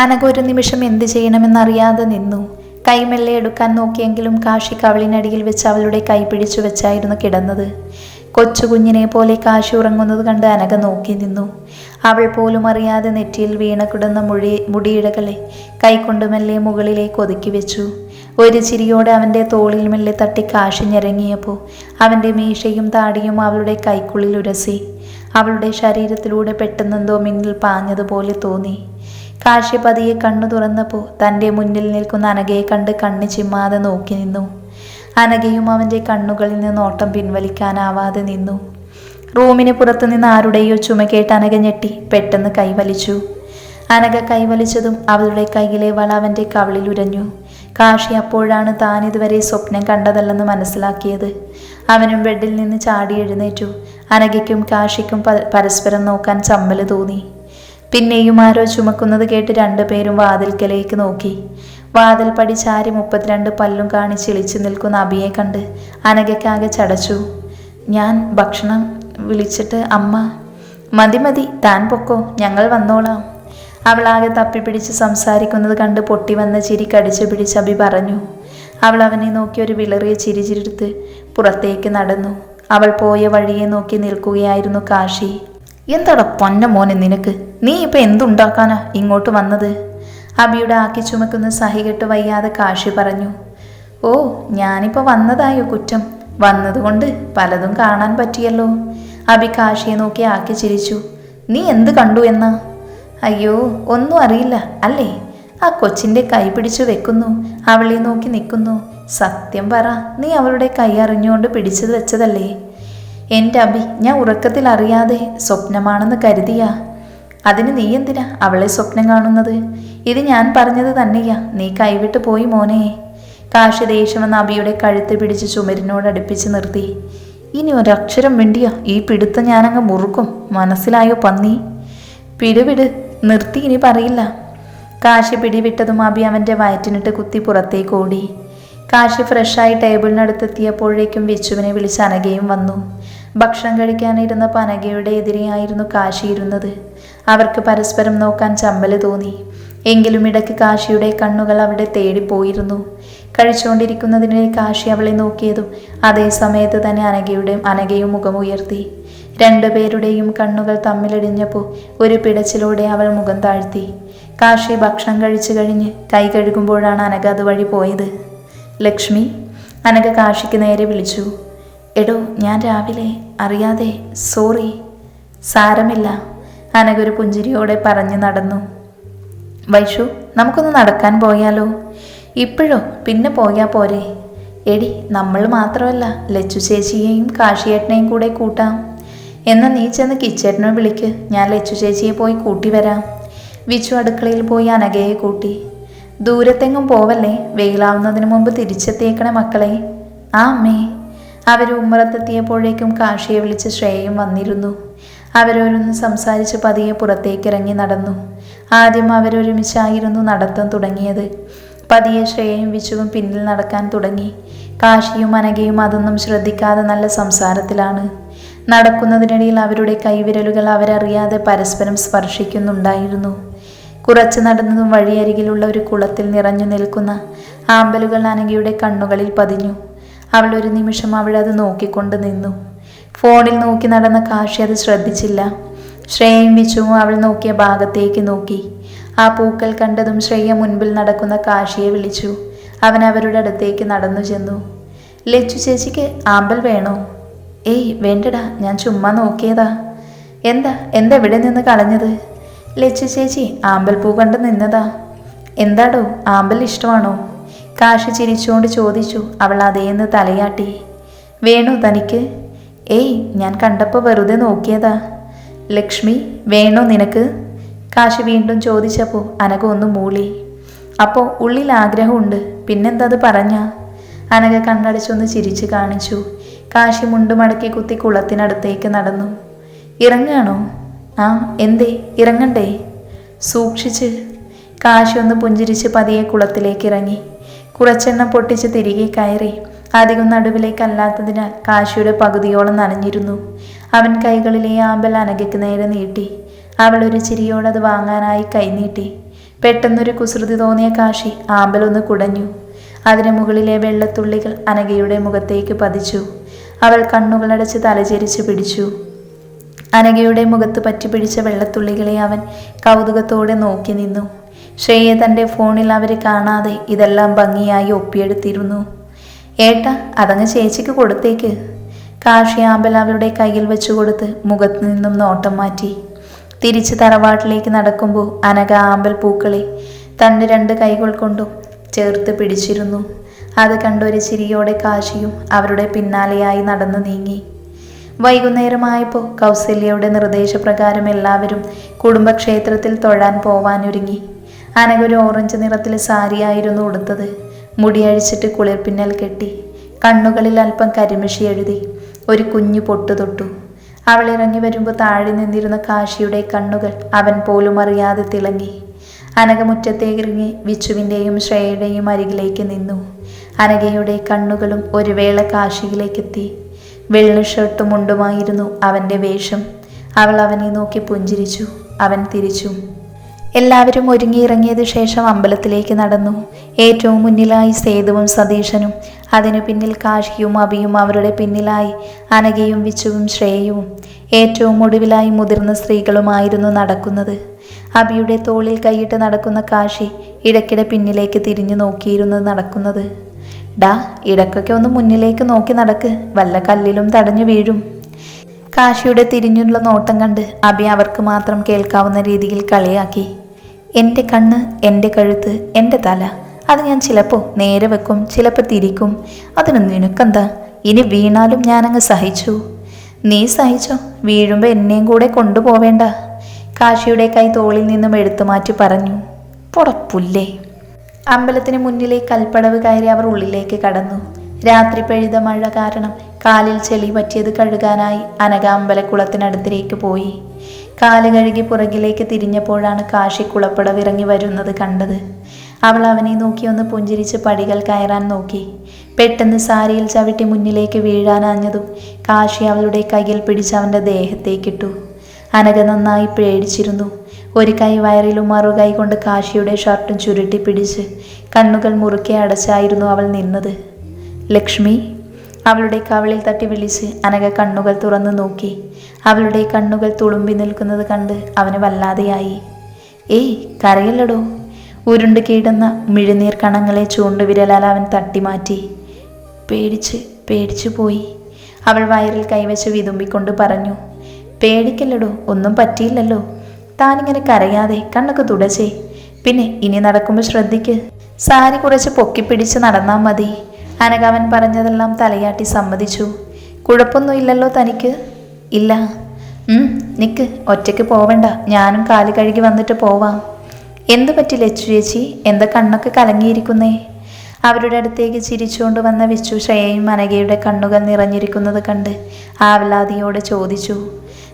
അനഘ ഒരു നിമിഷം എന്ത് ചെയ്യണമെന്നറിയാതെ നിന്നു. കൈമെല്ലെ എടുക്കാൻ നോക്കിയെങ്കിലും കാശി കവളിനടിയിൽ വെച്ച് അവളുടെ കൈ പിടിച്ചു വെച്ചായിരുന്നു കിടന്നത്. കൊച്ചു കുഞ്ഞിനെ പോലെ കാശി ഉറങ്ങുന്നത് കണ്ട് അനഘ നോക്കി നിന്നു. അവൾ പോലും അറിയാതെ നെറ്റിയിൽ വീണ കിടന്ന മുടി മുടിയിഴകളെ കൈകൊണ്ട് മെല്ലെ മുകളിലേക്ക് ഒതുക്കി വെച്ചു. ഒരു ചിരിയോടെ അവന്റെ തോളിൽ മെല്ലെ തട്ടി കാശി ഞെരങ്ങിയപ്പോൾ അവന്റെ മീശയും താടിയും അവളുടെ കൈക്കുള്ളിൽ ഉരസി. അവളുടെ ശരീരത്തിലൂടെ പെട്ടെന്നെന്തോ മിന്നിൽ പാഞ്ഞതുപോലെ തോന്നി. കാശി കണ്ണു തുറന്നപ്പോൾ തന്റെ മുന്നിൽ നിൽക്കുന്ന അനഘയെ കണ്ട് കണ്ണു ചിമ്മാതെ നോക്കി നിന്നു. അനഘയും അവന്റെ കണ്ണുകളിൽ നിന്ന് ഓട്ടം പിൻവലിക്കാനാവാതെ നിന്നു. റൂമിന് പുറത്തു നിന്ന് ആരുടെയോ ചുമ കേട്ട് അനഘ ഞെട്ടി പെട്ടെന്ന് കൈവലിച്ചു. അനഘ കൈവലിച്ചതും അവളുടെ കയ്യിലെ വള അവന്റെ കവിളിൽ ഉരഞ്ഞു. കാശി അപ്പോഴാണ് താൻ ഇതുവരെ സ്വപ്നം കണ്ടതല്ലെന്ന് മനസ്സിലാക്കിയത്. അവനും ബെഡിൽ നിന്ന് ചാടി എഴുന്നേറ്റു. അനഘയ്ക്കും കാശിക്കും പരസ്പരം നോക്കാൻ ചമ്മൽ തോന്നി. പിന്നെയും ആരോ ചുമക്കുന്നത് കേട്ട് രണ്ടുപേരും വാതിൽക്കലേക്ക് നോക്കി. വാതിൽ പടി ചാരി മുപ്പത്തിരണ്ട് പല്ലും കാണിച്ച് ഇളിച്ചു നിൽക്കുന്ന അബിയെ കണ്ട് അനഘയ്ക്കാകെ ചടച്ചു. ഞാൻ ഭക്ഷണം വിളിച്ചിട്ട് അമ്മ മതി മതി താൻ പൊക്കോ ഞങ്ങൾ വന്നോളാം. അവളാകെ തപ്പിപ്പിടിച്ച് സംസാരിക്കുന്നത് കണ്ട് പൊട്ടി വന്ന ചിരി കടിച്ചു പിടിച്ച് അബി പറഞ്ഞു. അവൾ അവനെ നോക്കി ഒരു വിളറിയ ചിരി ചിരിടുത്ത് പുറത്തേക്ക് നടന്നു. അവൾ പോയ വഴിയെ നോക്കി നിൽക്കുകയായിരുന്നു കാശി. എന്താടാ പൊന്ന മോനെ നിനക്ക്? നീ ഇപ്പൊ എന്തുണ്ടാക്കാനാ ഇങ്ങോട്ട് വന്നത്? അബിയുടെ ആക്കി ചുമക്കുന്ന സഹികെട്ട് വയ്യാതെ കാശി പറഞ്ഞു. ഓ ഞാനിപ്പോ വന്നതായോ കുറ്റം? വന്നതുകൊണ്ട് പലതും കാണാൻ പറ്റിയല്ലോ. അബി കാശിയെ നോക്കി ആക്കി ചിരിച്ചു. നീ എന്ത് കണ്ടു എന്നാ? അയ്യോ ഒന്നും അറിയില്ല അല്ലേ? ആ കൊച്ചിന്റെ കൈ പിടിച്ചു വെക്കുന്നു അവളെ നോക്കി നിൽക്കുന്നു. സത്യം പറ നീ അവളുടെ കൈ അറിഞ്ഞുകൊണ്ട് പിടിച്ചത് വെച്ചതല്ലേ? എന്റെ അബി ഞാൻ ഉറക്കത്തിൽ അറിയാതെ സ്വപ്നമാണെന്ന് കരുതിയാ. അതിന് നീ എന്തിനാ അവളെ സ്വപ്നം കാണുന്നത്? ഇത് ഞാൻ പറഞ്ഞത് തന്നെയാ. നീ കൈവിട്ട് പോയി മോനെ. കാശി ദേഷ്യമെന്ന് അബിയുടെ കഴുത്ത് പിടിച്ച് ചുമരിനോട് അടുപ്പിച്ച് നിർത്തി. ഇനി ഒരക്ഷരം വേണ്ടിയ ഈ പിടുത്തം ഞാനങ്ങ് മുറുക്കും. മനസ്സിലായോ പന്നി? പിടിവിട്. നിർത്തി ഇനി പറയില്ല. കാശി പിടിവിട്ടതും അബി അവന്റെ വയറ്റിനിട്ട് കുത്തി പുറത്തേക്ക് ഓടി. കാശി ഫ്രഷായി ടേബിളിനടുത്തെത്തിയപ്പോഴേക്കും വിച്ചുവിനെ വിളിച്ച് അനഘയും വന്നു. ഭക്ഷണം കഴിക്കാനിരുന്ന പനകയുടെ എതിരെയായിരുന്നു കാശി ഇരുന്നത്. അവർക്ക് പരസ്പരം നോക്കാൻ ചമ്പൽ തോന്നി. എങ്കിലും ഇടയ്ക്ക് കാശിയുടെ കണ്ണുകൾ അവിടെ തേടിപ്പോയിരുന്നു കഴിച്ചുകൊണ്ടിരിക്കുന്നതിനിടെ കാശി അവളെ നോക്കിയതും അതേ സമയത്ത് തന്നെ അനഘയുടെ അനഘയും മുഖമുയർത്തി രണ്ടുപേരുടെയും കണ്ണുകൾ തമ്മിലിടിഞ്ഞപ്പോൾ ഒരു പിടച്ചിലൂടെ അവൾ മുഖം താഴ്ത്തി. കാശി ഭക്ഷണം കഴിച്ചു കഴിഞ്ഞ് കൈ കഴുകുമ്പോഴാണ് അനഘ അതുവഴി പോയത്. ലക്ഷ്മി അനഘ കാശിക്ക് നേരെ വിളിച്ചു. എടോ ഞാൻ രാവിലെ അറിയാതെ സോറി സാരമില്ല. അനഘ ഒരു പുഞ്ചിരിയോടെ പറഞ്ഞു നടന്നു. വൈഷു നമുക്കൊന്ന് നടക്കാൻ പോയാലോ? ഇപ്പോഴോ? പിന്നെ പോയാൽ പോരെ. എടി നമ്മൾ മാത്രമല്ല ലച്ചു ചേച്ചിയെയും കാശിയേട്ടനെയും കൂടെ കൂട്ടാം. എന്നാൽ നീ ചെന്ന് കിച്ചേട്ടനെ വിളിക്ക്. ഞാൻ ലച്ചു ചേച്ചിയെ പോയി കൂട്ടി വരാം. വിച്ചു അടുക്കളയിൽ പോയി അനഘയെ കൂട്ടി. ദൂരത്തെങ്ങും പോവല്ലേ? വെയിലാവുന്നതിന് മുമ്പ് തിരിച്ചെത്തിയേക്കണേ മക്കളെ. ആ അമ്മേ. അവർ ഉമ്മറത്തെത്തിയപ്പോഴേക്കും കാശിയെ വിളിച്ച് ശ്രേയയും വന്നിരുന്നു. അവരൊരുന്ന് സംസാരിച്ച് പതിയെ പുറത്തേക്കിറങ്ങി നടന്നു. ആദ്യം അവരൊരുമിച്ചായിരുന്നു നടത്തം തുടങ്ങിയത്. പതിയെ ശ്രേയയും വിശുവും പിന്നിൽ നടക്കാൻ തുടങ്ങി. കാശിയും അനഘയും അതൊന്നും ശ്രദ്ധിക്കാതെ നല്ല സംസാരത്തിലാണ്. നടക്കുന്നതിനിടയിൽ അവരുടെ കൈവിരലുകൾ അവരറിയാതെ പരസ്പരം സ്പർശിക്കുന്നുണ്ടായിരുന്നു. കുറച്ച് നടന്നതും വഴിയരികിലുള്ള ഒരു കുളത്തിൽ നിറഞ്ഞു നിൽക്കുന്ന ആമ്പലുകൾ അനഘയുടെ കണ്ണുകളിൽ പതിഞ്ഞു. അവൾ ഒരു നിമിഷം അവിടെ അത് നോക്കിക്കൊണ്ട് നിന്നു. ഫോണിൽ നോക്കി നടന്ന കാശി അത് ശ്രദ്ധിച്ചില്ല. ശ്രേയയും വിച്ചുവും അവൾ നോക്കിയ ഭാഗത്തേക്ക് നോക്കി. ആ പൂക്കൾ കണ്ടതും ശ്രേയ മുൻപിൽ നടക്കുന്ന കാശിയെ വിളിച്ചു. അവൻ അവരുടെ അടുത്തേക്ക് നടന്നു ചെന്നു. ലച്ചു ചേച്ചിക്ക് ആമ്പൽ വേണോ? ഏയ് വേണ്ടടാ ഞാൻ ചുമ്മാ നോക്കിയതാ. എന്താ എന്താ ഇവിടെ നിന്ന് കളഞ്ഞത്? ലച്ചു ചേച്ചി ആമ്പൽ പൂ കണ്ട് നിന്നതാ. എന്താടോ ആമ്പൽ ഇഷ്ടമാണോ? കാശി ചിരിച്ചുകൊണ്ട് ചോദിച്ചു. അവൾ അതേന്ന് തലയാട്ടി. വേണോ തനിക്ക്? ഏയ് ഞാൻ കണ്ടപ്പോൾ വെറുതെ നോക്കിയതാ. ലക്ഷ്മി വേണോ നിനക്ക്? കാശി വീണ്ടും ചോദിച്ചപ്പോൾ അനഘ ഒന്ന് മൂളി. അപ്പോൾ ഉള്ളിൽ ആഗ്രഹമുണ്ട് പിന്നെന്താ അത് പറഞ്ഞ? അനഘ കണ്ണടച്ചൊന്ന് ചിരിച്ചു കാണിച്ചു. കാശി മുണ്ട് മടക്കി കുത്തി കുളത്തിനടുത്തേക്ക് നടന്നു. ഇറങ്ങാണോ? ആ എന്തേ ഇറങ്ങണ്ടേ? സൂക്ഷിച്ച്. കാശി ഒന്ന് പുഞ്ചിരിച്ച് പതിയെ കുളത്തിലേക്ക് ഇറങ്ങി കുറച്ചെണ്ണം പൊട്ടിച്ച് തിരികെ കയറി. അധികം നടുവിലേക്കല്ലാത്തതിനാൽ കാശിയുടെ പകുതിയോളം നനഞ്ഞിരുന്നു. അവൻ കൈകളിലെ ആമ്പൽ അനഘയ്ക്ക് നേരെ നീട്ടി. അവൾ ഒരു ചിരിയോടത് വാങ്ങാനായി കൈനീട്ടി പെട്ടെന്നൊരു കുസൃതി തോന്നിയ കാശി ആമ്പലൊന്ന് കുടഞ്ഞു. അതിന് മുകളിലെ വെള്ളത്തുള്ളികൾ അനഘയുടെ മുഖത്തേക്ക് പതിച്ചു. അവൾ കണ്ണുകളടച്ച് തലചരിച്ച് പിടിച്ചു. അനഘയുടെ മുഖത്ത് പറ്റിപ്പിടിച്ച വെള്ളത്തുള്ളികളെ അവൻ കൗതുകത്തോടെ നോക്കി നിന്നു. ശ്രേയ തന്റെ ഫോണിൽ അവരെ കാണാതെ ഇതെല്ലാം ഭംഗിയായി ഒപ്പിയെടുത്തിരുന്നു. ഏട്ടാ അതങ്ങ് ചേച്ചിക്ക് കൊടുത്തേക്ക്. കാശി ആമ്പൽ അവളുടെ കയ്യിൽ വെച്ചു കൊടുത്ത് മുഖത്തു നിന്നും നോട്ടം മാറ്റി. തിരിച്ച് തറവാട്ടിലേക്ക് നടക്കുമ്പോൾ അനഘ ആമ്പൽ പൂക്കളെ തന്റെ രണ്ട് കൈകൾ കൊണ്ടും ചേർത്ത് പിടിച്ചിരുന്നു. അത് കണ്ടൊരു ചിരിയോടെ കാശിയും അവരുടെ പിന്നാലെയായി നടന്നു നീങ്ങി. വൈകുന്നേരമായപ്പോൾ കൗസല്യയുടെ നിർദ്ദേശപ്രകാരം എല്ലാവരും കുടുംബക്ഷേത്രത്തിൽ തൊഴാൻ പോവാനൊരുങ്ങി. അനഘ ഒരു ഓറഞ്ച് നിറത്തിലെ സാരിയായിരുന്നു ഉടുത്തത്. മുടിയഴിച്ചിട്ട് കുളിർപ്പിന്നൽ കെട്ടി കണ്ണുകളിൽ അല്പം കരിമിഷി എഴുതി ഒരു കുഞ്ഞു പൊട്ടു തൊട്ടു. അവൾ ഇറങ്ങി വരുമ്പോൾ താഴെ നിന്നിരുന്ന കാശിയുടെ കണ്ണുകൾ അവൻ പോലും അറിയാതെ തിളങ്ങി. അനകമുറ്റത്തേക്കിറങ്ങി വിച്ചുവിന്റെയും ശ്രേയയുടെയും അരികിലേക്ക് നിന്നു. അനകയുടെ കണ്ണുകളും ഒരു വേള കാശിയിലേക്കെത്തി. വെള്ള ഷർട്ടും മുണ്ടുമായിരുന്നു അവന്റെ വേഷം. അവൾ അവനെ നോക്കി പുഞ്ചിരിച്ചു. അവൻ തിരിച്ചു. എല്ലാവരും ഒരുങ്ങിയിറങ്ങിയതിനു ശേഷം അമ്പലത്തിലേക്ക് നടന്നു. ഏറ്റവും മുന്നിലായി സേതുവും സതീശനും. അതിനു പിന്നിൽ കാശിയും അബിയും അവരുടെ പിന്നിലായി അനഘയും വിച്ചുവും ശ്രേയവും ഏറ്റവും ഒടുവിലായി മുതിർന്ന സ്ത്രീകളുമായിരുന്നു നടക്കുന്നത്. അബിയുടെ തോളിൽ കൈയിട്ട് നടക്കുന്ന കാശി ഇടയ്ക്കിടെ പിന്നിലേക്ക് തിരിഞ്ഞു നോക്കിയിരുന്നു നടക്കുന്നത്. ഡാ ഇടയ്ക്കൊക്കെ ഒന്ന് മുന്നിലേക്ക് നോക്കി നടക്ക്. വല്ല കല്ലിലും തടഞ്ഞു വീഴും. കാശിയുടെ തിരിഞ്ഞുള്ള നോട്ടം കണ്ട് അബി അവർക്ക് മാത്രം കേൾക്കാവുന്ന രീതിയിൽ കളിയാക്കി. എന്റെ കണ്ണ് എന്റെ കഴുത്ത് എന്റെ തല അത് ഞാൻ ചിലപ്പോൾ നേരെ വെക്കും ചിലപ്പോൾ തിരിക്കും. അതിന് നിനക്കെന്താ? ഇനി വീണാലും ഞാനങ്ങ് സഹിച്ചു. നീ സഹിച്ചോ? വീഴുമ്പോൾ എന്നെയും കൂടെ കൊണ്ടുപോവേണ്ട. കാശിയുടെ കൈ തോളിൽ നിന്നും എടുത്തു മാറ്റി പറഞ്ഞു. പുറപ്പുല്ലേ? അമ്പലത്തിന് മുന്നിലെ കൽപ്പടവ് കയറി അവർ ഉള്ളിലേക്ക് കടന്നു. രാത്രി പെഴുത മഴ കാരണം കാലിൽ ചെളി പറ്റിയത് കഴുകാനായി അനക അമ്പലക്കുളത്തിനടുത്തിലേക്ക് പോയി. കാൽ കഴുകി പുറകിലേക്ക് തിരിഞ്ഞപ്പോഴാണ് കാശി കുളപ്പടവിറങ്ങി വരുന്നത് കണ്ടത്. അവൾ അവനെ നോക്കി ഒന്ന് പുഞ്ചിരിച്ച് പടികൾ കയറാൻ നോക്കി. പെട്ടെന്ന് സാരിയിൽ ചവിട്ടി മുന്നിലേക്ക് വീഴാനാഞ്ഞതും കാശി അവളുടെ കയ്യിൽ പിടിച്ച് അവന്റെ ദേഹത്തേക്കിട്ടു. അനഘ നന്നായി പേടിച്ചിരുന്നു. ഒരു കൈ വയറിലും മറുകൈ കൊണ്ട് കാശിയുടെ ഷർട്ടും ചുരുട്ടി പിടിച്ച് കണ്ണുകൾ മുറുക്കെ അടച്ചായിരുന്നു അവൾ നിന്നത്. ലക്ഷ്മി? അവളുടെ കവളിൽ തട്ടി വിളിച്ച് അനഘ കണ്ണുകൾ തുറന്നു നോക്കി. അവളുടെ കണ്ണുകൾ തുളുമ്പി നിൽക്കുന്നത് കണ്ട് അവന് വല്ലാതെയായി. ഏയ് കരയല്ലടോ. ഉരുണ്ട് കീടുന്ന മിഴുനീർ കണങ്ങളെ ചൂണ്ടുവിരലാൽ അവൻ തട്ടിമാറ്റി പേടിച്ച് പേടിച്ചു പോയി. അവൾ വയറിൽ കൈവച്ച് വിതുമ്പിക്കൊണ്ട് പറഞ്ഞു. പേടിക്കല്ലടോ ഒന്നും പറ്റിയില്ലല്ലോ. താനിങ്ങനെ കരയാതെ കണ്ണൊക്കെ തുടച്ചേ. പിന്നെ ഇനി നടക്കുമ്പോൾ ശ്രദ്ധിക്ക്. സാരി കുറച്ച് പൊക്കിപ്പിടിച്ച് നടന്നാൽ മതി. അനകാവൻ പറഞ്ഞതെല്ലാം തലയാട്ടി സമ്മതിച്ചു. കുഴപ്പമൊന്നുമില്ലല്ലോ തനിക്ക്. ഇല്ല. നിക്ക് ഒറ്റയ്ക്ക് പോവണ്ട. ഞാനും കാൽ കഴുകി വന്നിട്ട് പോവാം. എന്തു പറ്റി ലച്ചു ചേച്ചി? എന്താ കണ്ണൊക്കെ കലങ്ങിയിരിക്കുന്നേ? അവരുടെ അടുത്തേക്ക് ചിരിച്ചുകൊണ്ട് വന്ന വിച്ചു ശ്രേയയും അനഘയുടെ കണ്ണുകൾ നിറഞ്ഞിരിക്കുന്നത് കണ്ട് ആവലാതിയോടെ ചോദിച്ചു.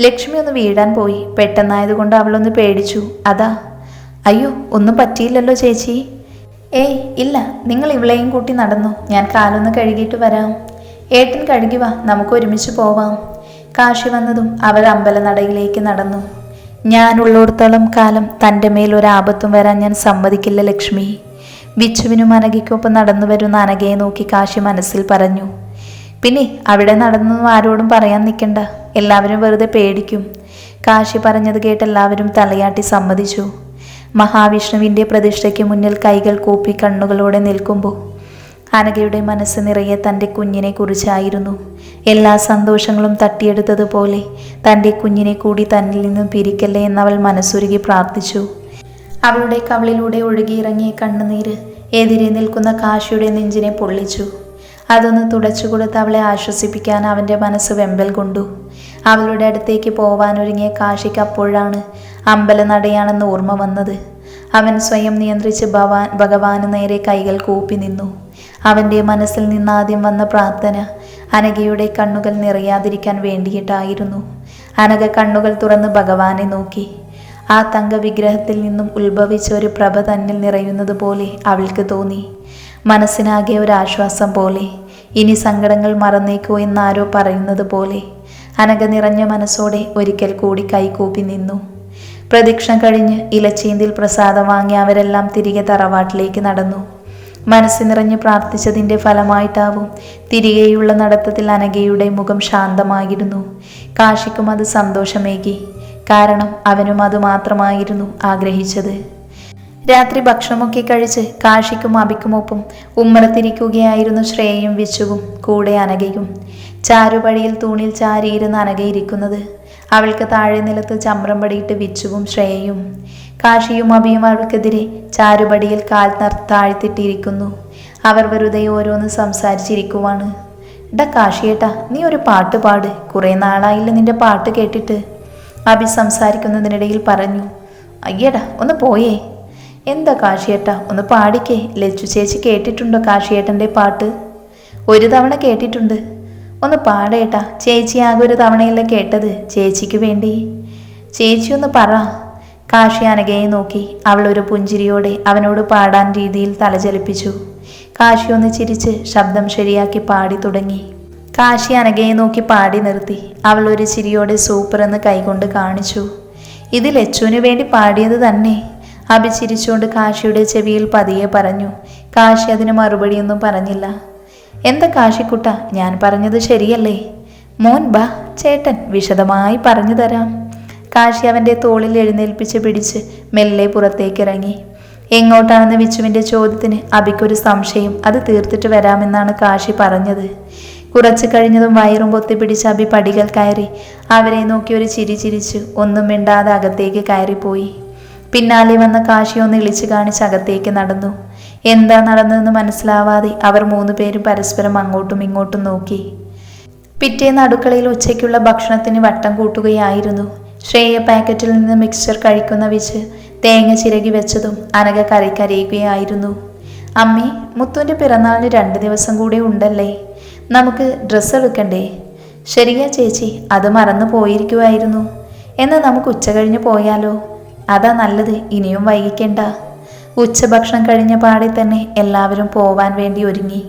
ലക്ഷ്മി ഒന്ന് വീഴാൻ പോയി. പെട്ടെന്നായതുകൊണ്ട് അവളൊന്ന് പേടിച്ചു. അതാ. അയ്യോ ഒന്നും പറ്റിയില്ലല്ലോ ചേച്ചി. ഏയ് ഇല്ല. നിങ്ങൾ ഇവളെയും കൂട്ടി നടന്നു? ഞാൻ കാലൊന്ന് കഴുകിയിട്ട് വരാം. ഏട്ടൻ കഴുകി വാ. നമുക്ക് ഒരുമിച്ച് പോവാം. കാശി വന്നതും അവർ അമ്പലനടയിലേക്ക് നടന്നു. ഞാൻ ഞാനുള്ളിടത്തോളം കാലം തന്റെ മേൽ ഒരാപത്തും വരാൻ ഞാൻ സമ്മതിക്കില്ല ലക്ഷ്മി. വിച്ചുവിനും അനഘയ്ക്കൊപ്പം നടന്നു വരുന്ന അനഘയെ നോക്കി കാശി മനസ്സിൽ പറഞ്ഞു. പിന്നെ അവിടെ നടന്നൊന്നും ആരോടും പറയാൻ നിൽക്കണ്ട. എല്ലാവരും വെറുതെ പേടിക്കും. കാശി പറഞ്ഞത് കേട്ട് എല്ലാവരും തലയാട്ടി സമ്മതിച്ചു. മഹാവിഷ്ണുവിന്റെ പ്രതിഷ്ഠയ്ക്ക് മുന്നിൽ കൈകൾ കൂപ്പി കണ്ണുകളോടെ നിൽക്കുമ്പോൾ അനഘയുടെ മനസ്സ് നിറയെ തന്റെ കുഞ്ഞിനെ കുറിച്ചായിരുന്നു. എല്ലാ സന്തോഷങ്ങളും തട്ടിയെടുത്തതുപോലെ തന്റെ കുഞ്ഞിനെ കൂടി തന്നിൽ നിന്നും പിരിക്കല്ലേ എന്നവൾ മനസ്സുരുകി പ്രാർത്ഥിച്ചു. അവളുടെ കവളിലൂടെ ഒഴുകിയിറങ്ങിയ കണ്ണുനീര് എതിരെ നിൽക്കുന്ന കാശിയുടെ നെഞ്ചിനെ പൊള്ളിച്ചു. അതൊന്ന് തുടച്ചു കൊടുത്ത് അവളെ ആശ്വസിപ്പിക്കാൻ അവന്റെ മനസ്സ് വെമ്പൽ കൊണ്ടു. അവളുടെ അടുത്തേക്ക് പോവാനൊരുങ്ങിയ കാശിക്ക് അപ്പോഴാണ് അമ്പലനടയാണെന്ന് ഓർമ്മ വന്നത്. അവൻ സ്വയം നിയന്ത്രിച്ച് ഭവാൻ ഭഗവാന് നേരെ കൈകൾ കൂപ്പി നിന്നു. അവന്റെ മനസ്സിൽ നിന്ന് ആദ്യം വന്ന പ്രാർത്ഥന അനഘയുടെ കണ്ണുകൾ നിറയാതിരിക്കാൻ വേണ്ടിയിട്ടായിരുന്നു. അനഘ കണ്ണുകൾ തുറന്ന് ഭഗവാനെ നോക്കി. ആ തങ്ക വിഗ്രഹത്തിൽ നിന്നും ഉത്ഭവിച്ച ഒരു പ്രഭ തന്നിൽ നിറയുന്നത് പോലെ അവൾക്ക് തോന്നി. മനസ്സിനാകെ ഒരാശ്വാസം പോലെ. ഇനി സങ്കടങ്ങൾ മറന്നേക്കോ എന്നാരോ പറയുന്നത് പോലെ. അനഘ നിറഞ്ഞ മനസ്സോടെ ഒരിക്കൽ കൂടി കൈകൂപ്പി നിന്നു. പ്രതീക്ഷ കഴിഞ്ഞ് ഇലച്ചീന്തിൽ പ്രസാദം വാങ്ങി അവരെല്ലാം തിരികെ തറവാട്ടിലേക്ക് നടന്നു. മനസ്സ് നിറഞ്ഞ് പ്രാർത്ഥിച്ചതിന്റെ ഫലമായിട്ടാവും തിരികെയുള്ള നടത്തത്തിൽ അനഘയുടെ മുഖം ശാന്തമായിരുന്നു. കാശിക്കും അത് സന്തോഷമേകി. കാരണം അവനും അത് മാത്രമായിരുന്നു ആഗ്രഹിച്ചത്. രാത്രി ഭക്ഷണമൊക്കെ കഴിച്ച് കാശിക്കും അബിക്കുമൊപ്പം ഉമ്മറത്തിരിക്കുകയായിരുന്നു ശ്രേയയും വിച്ചുവും കൂടെ അനഘയും ചാരുപടിയിൽ തൂണിൽ ചാരിയിരുന്ന് അനകയിരിക്കുന്നത്. അവൾക്ക് താഴെ നിലത്ത് ചമ്രം പടിയിട്ട് വിച്ചുവും ശ്രേയയും കാശിയും അഭിയും അവൾക്കെതിരെ ചാരുപടിയിൽ കാൽ നർ താഴ്ത്തിട്ടിരിക്കുന്നു. അവർ വെറുതെ ഓരോന്ന് സംസാരിച്ചിരിക്കുവാണ്. ഡാ കാശിയേട്ടാ നീ ഒരു പാട്ട് പാട്. കുറേ നാളായില്ല നിന്റെ പാട്ട് കേട്ടിട്ട്. അഭി സംസാരിക്കുന്നതിനിടയിൽ പറഞ്ഞു അയ്യടാ ഒന്ന് പോയേ. എന്താ കാഷിയേട്ടാ ഒന്ന് പാടിക്കേ. ലച്ചു ചേച്ചി കേട്ടിട്ടുണ്ടോ കാശിയേട്ടന്റെ പാട്ട്? ഒരു തവണ കേട്ടിട്ടുണ്ട്. ഒന്ന് പാടേട്ടാ. ചേച്ചി ആകെ ഒരു തവണയല്ലേ കേട്ടത്. ചേച്ചിക്ക് വേണ്ടി. ചേച്ചി ഒന്ന് പറ. കാശി നോക്കി. അവൾ ഒരു പുഞ്ചിരിയോടെ അവനോട് പാടാൻ രീതിയിൽ തലചലിപ്പിച്ചു. കാശി ഒന്ന് ചിരിച്ച് ശബ്ദം ശരിയാക്കി പാടി തുടങ്ങി. കാശി അനഘയെ നോക്കി പാടി നിർത്തി. അവൾ ഒരു ചിരിയോടെ സൂപ്പർ എന്ന് കൈകൊണ്ട് കാണിച്ചു. ഇത് ലച്ചുവിന് വേണ്ടി പാടിയത് തന്നെ. അഭിചിരിച്ചുകൊണ്ട് കാശിയുടെ ചെവിയിൽ പതിയെ പറഞ്ഞു. കാശി അതിന് മറുപടിയൊന്നും പറഞ്ഞില്ല. എന്താ കാശിക്കുട്ട? ഞാൻ പറഞ്ഞത് ശരിയല്ലേ? മോൻ ബാ ചേട്ടൻ വിശദമായി പറഞ്ഞു തരാം. കാശി അവന്റെ തോളിൽ എഴുന്നേൽപ്പിച്ച് പിടിച്ച് മെല്ലെ പുറത്തേക്കിറങ്ങി. എങ്ങോട്ടാണെന്ന് വിച്ചുവിന്റെ ചോദ്യത്തിന് അബിക്കൊരു സംശയം. അത് തീർത്തിട്ട് വരാമെന്നാണ് കാശി പറഞ്ഞത്. കുറച്ച് കഴിഞ്ഞതും വയറും പൊത്തിപ്പിടിച്ച് അബി പടികൾ കയറി അവരെ നോക്കി ഒരു ചിരി ചിരിച്ച് ഒന്നും മിണ്ടാതെ അകത്തേക്ക് കയറിപ്പോയി. പിന്നാലെ വന്ന കാശി ഒന്ന് ഇളിച്ചു കാണിച്ച് അകത്തേക്ക് നടന്നു. എന്താ നടന്നതെന്ന് മനസ്സിലാവാതെ അവർ മൂന്ന് പേരും പരസ്പരം അങ്ങോട്ടും ഇങ്ങോട്ടും നോക്കി. പിറ്റേന്ന് അടുക്കളയിൽ ഉച്ചയ്ക്കുള്ള ഭക്ഷണത്തിന് വട്ടം കൂട്ടുകയായിരുന്നു. ശ്രേയ പാക്കറ്റിൽ നിന്ന് മിക്സ്ചർ കഴിക്കുന്ന വെച്ച് തേങ്ങ ചിരകി വെച്ചതും അനക അമ്മി അമ്മേ മുത്തുവിന്റെ പിറന്നാളിന് രണ്ട് ദിവസം കൂടെ ഉണ്ടല്ലേ? നമുക്ക് ഡ്രസ്സ് എടുക്കണ്ടേ? ശരിയാ ചേച്ചി അത് മറന്നു പോയിരിക്കുമായിരുന്നു എന്നാൽ നമുക്ക് ഉച്ച കഴിഞ്ഞ് പോയാലോ? അതാ നല്ലത് ഇനിയും വൈകിക്കണ്ട. ഉച്ചഭക്ഷണം കഴിഞ്ഞ പാടെ തന്നെ എല്ലാവരും പോവാൻ വേണ്ടി ഒരുങ്ങി.